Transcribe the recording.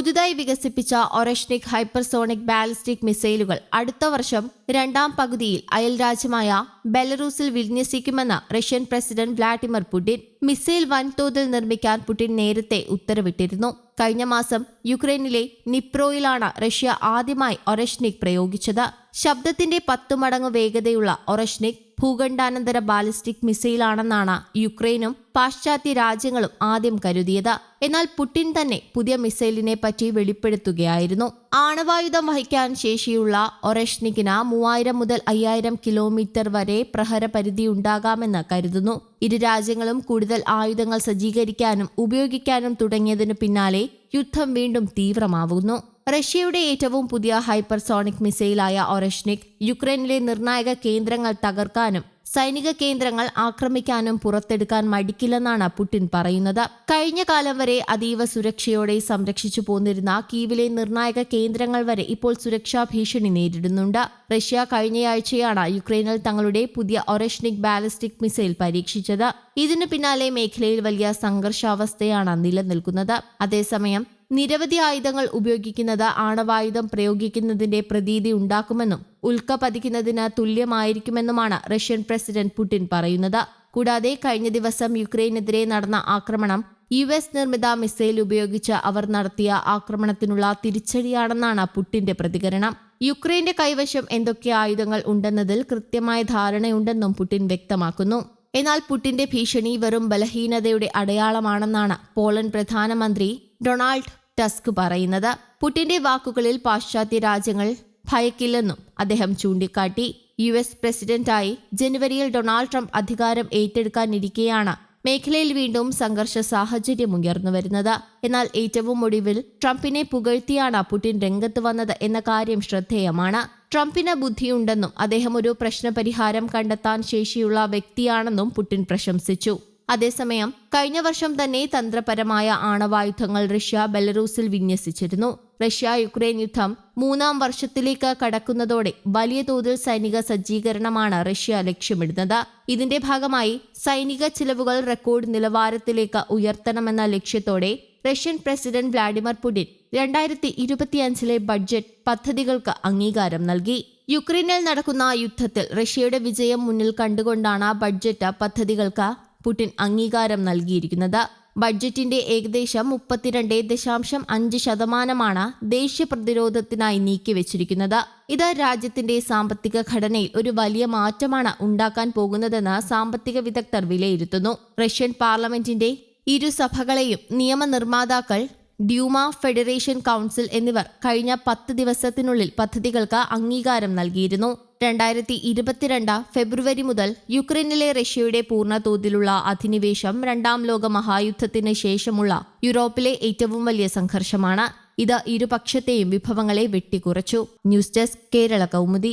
പുതുതായി വികസിപ്പിച്ച Oreshnik hypersonic ballistic മിസൈലുകൾ അടുത്ത വർഷം രണ്ടാം പകുതിയിൽ അയൽരാജ്യമായ ബെലറൂസിൽ വിന്യസിക്കുമെന്ന് Russian president Vladimir Putin missile വൻതോതിൽ നിർമ്മിക്കാൻ പുടിൻ നേരത്തെ ഉത്തരവിട്ടിരുന്നു. കഴിഞ്ഞ മാസം യുക്രൈനിലെ നിപ്രോയിലാണ് റഷ്യ ആദ്യമായി ഒറഷ്നിക് പ്രയോഗിച്ചത്. ശബ്ദത്തിന്റെ പത്തു മടങ്ങ് വേഗതയുള്ള ഒറഷ്നിക് ഭൂഖണ്ഡാനന്തര ബാലിസ്റ്റിക് മിസൈലാണെന്നാണ് യുക്രൈനും പാശ്ചാത്യ രാജ്യങ്ങളും ആദ്യം കരുതിയത്. എന്നാൽ പുടിൻ തന്നെ പുതിയ മിസൈലിനെ പറ്റി വെളിപ്പെടുത്തുകയായിരുന്നു. ആണവായുധം വഹിക്കാൻ ശേഷിയുള്ള ഒറഷ്നിക്കിന് മൂവായിരം മുതൽ അയ്യായിരം കിലോമീറ്റർ വരെ പ്രഹര പരിധി ഉണ്ടാകാമെന്ന് കരുതുന്നു. ഇരു രാജ്യങ്ങളും കൂടുതൽ ആയുധങ്ങൾ സജ്ജീകരിക്കാനും ഉപയോഗിക്കാനും തുടങ്ങിയതിനു പിന്നാലെ യുദ്ധം വീണ്ടും തീവ്രമാവുന്നു. റഷ്യയുടെ ഏറ്റവും പുതിയ ഹൈപ്പർസോണിക് മിസൈലായ ഒറഷ്നിക് യുക്രൈനിലെ നിർണായക കേന്ദ്രങ്ങൾ തകർക്കാനും സൈനിക കേന്ദ്രങ്ങൾ ആക്രമിക്കാനും പുറത്തെടുക്കാൻ മടിക്കില്ലെന്നാണ് പുടിൻ പറയുന്നത്. കഴിഞ്ഞ കാലം വരെ അതീവ സുരക്ഷയോടെ സംരക്ഷിച്ചു പോന്നിരുന്ന കീവിലെ നിർണായക കേന്ദ്രങ്ങൾ വരെ ഇപ്പോൾ സുരക്ഷാ ഭീഷണി നേരിടുന്നുണ്ട്. റഷ്യ കഴിഞ്ഞയാഴ്ചയാണ് യുക്രൈനിൽ തങ്ങളുടെ പുതിയ ഒറഷ്നിക് ബാലിസ്റ്റിക് മിസൈൽ പരീക്ഷിച്ചത്. ഇതിനു പിന്നാലെ മേഖലയിൽ വലിയ സംഘർഷാവസ്ഥയാണ് നിലനിൽക്കുന്നത്. അതേസമയം നിരവധി ആയുധങ്ങൾ ഉപയോഗിക്കുന്നത് ആണവായുധം പ്രയോഗിക്കുന്നതിന്റെ പ്രതീതി ഉണ്ടാക്കുമെന്നും ഉൽക്ക പതിക്കുന്നതിന് തുല്യമായിരിക്കുമെന്നുമാണ് റഷ്യൻ പ്രസിഡന്റ് പുടിൻ പറയുന്നത്. കൂടാതെ കഴിഞ്ഞ ദിവസം യുക്രൈനെതിരെ നടന്ന ആക്രമണം യു എസ് നിർമ്മിത മിസൈൽ ഉപയോഗിച്ച് അവർ നടത്തിയ ആക്രമണത്തിനുള്ള തിരിച്ചടിയാണെന്നാണ് പുടിന്റെ പ്രതികരണം. യുക്രൈന്റെ കൈവശം എന്തൊക്കെ ആയുധങ്ങൾ ഉണ്ടെന്നതിൽ കൃത്യമായ ധാരണയുണ്ടെന്നും പുടിൻ വ്യക്തമാക്കുന്നു. എന്നാൽ പുടിന്റെ ഭീഷണി വെറും ബലഹീനതയുടെ അടയാളമാണെന്നാണ് പോളണ്ട് പ്രധാനമന്ത്രി ഡൊണാൾഡ് ടസ്ക് പറയുന്നത് പുടിന്റെ വാക്കുകളിൽ പാശ്ചാത്യ രാജ്യങ്ങൾ ഭയക്കില്ലെന്നും അദ്ദേഹം ചൂണ്ടിക്കാട്ടി യു എസ് പ്രസിഡന്റായി ജനുവരിയിൽ ഡൊണാൾഡ് ട്രംപ് അധികാരം ഏറ്റെടുക്കാനിരിക്കെയാണ്. മേഖലയിൽ വീണ്ടും സംഘർഷ സാഹചര്യം ഉയർന്നു വരുന്നത്. എന്നാൽ ഏറ്റവും ഒടുവിൽ ട്രംപിനെ പുകഴ്ത്തിയാണ് പുടിൻ രംഗത്ത് വന്നത് എന്ന കാര്യം ശ്രദ്ധേയമാണ്. ട്രംപിന് ബുദ്ധിയുണ്ടെന്നും അദ്ദേഹം ഒരു പ്രശ്നപരിഹാരം കണ്ടെത്താൻ ശേഷിയുള്ള വ്യക്തിയാണെന്നും പുടിൻ പ്രശംസിച്ചു. അതേസമയം കഴിഞ്ഞ വർഷം തന്നെ തന്ത്രപരമായ ആണവായുധങ്ങൾ റഷ്യ ബെലറൂസിൽ വിന്യസിച്ചിരുന്നു. റഷ്യ യുക്രൈൻ യുദ്ധം മൂന്നാം വർഷത്തിലേക്ക് കടക്കുന്നതോടെ വലിയ തോതിൽ സൈനിക സജ്ജീകരണമാണ് റഷ്യ ലക്ഷ്യമിടുന്നത്. ഇതിന്റെ ഭാഗമായി സൈനിക ചിലവുകൾ റെക്കോർഡ് നിലവാരത്തിലേക്ക് ഉയർത്തണമെന്ന ലക്ഷ്യത്തോടെ റഷ്യൻ പ്രസിഡന്റ് വ്ലാഡിമിർ പുടിൻ രണ്ടായിരത്തി ഇരുപത്തിയഞ്ചിലെ ബഡ്ജറ്റ് പദ്ധതികൾക്ക് അംഗീകാരം നൽകി. യുക്രൈനിൽ നടക്കുന്ന യുദ്ധത്തിൽ റഷ്യയുടെ വിജയം മുന്നിൽ കണ്ടുകൊണ്ടാണ് ബഡ്ജറ്റ് പദ്ധതികൾക്ക് പുടിൻ അംഗീകാരം നൽകിയിരിക്കുന്നത്. ബഡ്ജറ്റിന്റെ ഏകദേശം മുപ്പത്തിരണ്ട് ദശാംശം അഞ്ച് ശതമാനമാണ് ദേശീയ പ്രതിരോധത്തിനായി നീക്കിവച്ചിരിക്കുന്നത്. ഇത് രാജ്യത്തിന്റെ സാമ്പത്തിക ഘടനയിൽ ഒരു വലിയ മാറ്റമാണ് ഉണ്ടാക്കാൻ പോകുന്നതെന്ന് സാമ്പത്തിക വിദഗ്ധർ വിലയിരുത്തുന്നു. റഷ്യൻ പാർലമെന്റിന്റെ ഇരുസഭകളെയും നിയമനിർമ്മാതാക്കൾ ഡ്യൂമ ഫെഡറേഷൻ കൗൺസിൽ എന്നിവർ കഴിഞ്ഞ പത്ത് ദിവസത്തിനുള്ളിൽ പദ്ധതികൾക്ക് അംഗീകാരം നൽകിയിരുന്നു. രണ്ടായിരത്തി ഇരുപത്തിരണ്ട് ഫെബ്രുവരി മുതൽ യുക്രൈനിലെ റഷ്യയുടെ പൂർണ തോതിലുള്ള അധിനിവേശം രണ്ടാം ലോക മഹായുദ്ധത്തിന് ശേഷമുള്ള യൂറോപ്പിലെ ഏറ്റവും വലിയ സംഘർഷമാണ്. ഇത് ഇരുപക്ഷത്തെയും വിഭവങ്ങളെ വെട്ടിക്കുറച്ചു. News desk Kerala Kaumudi.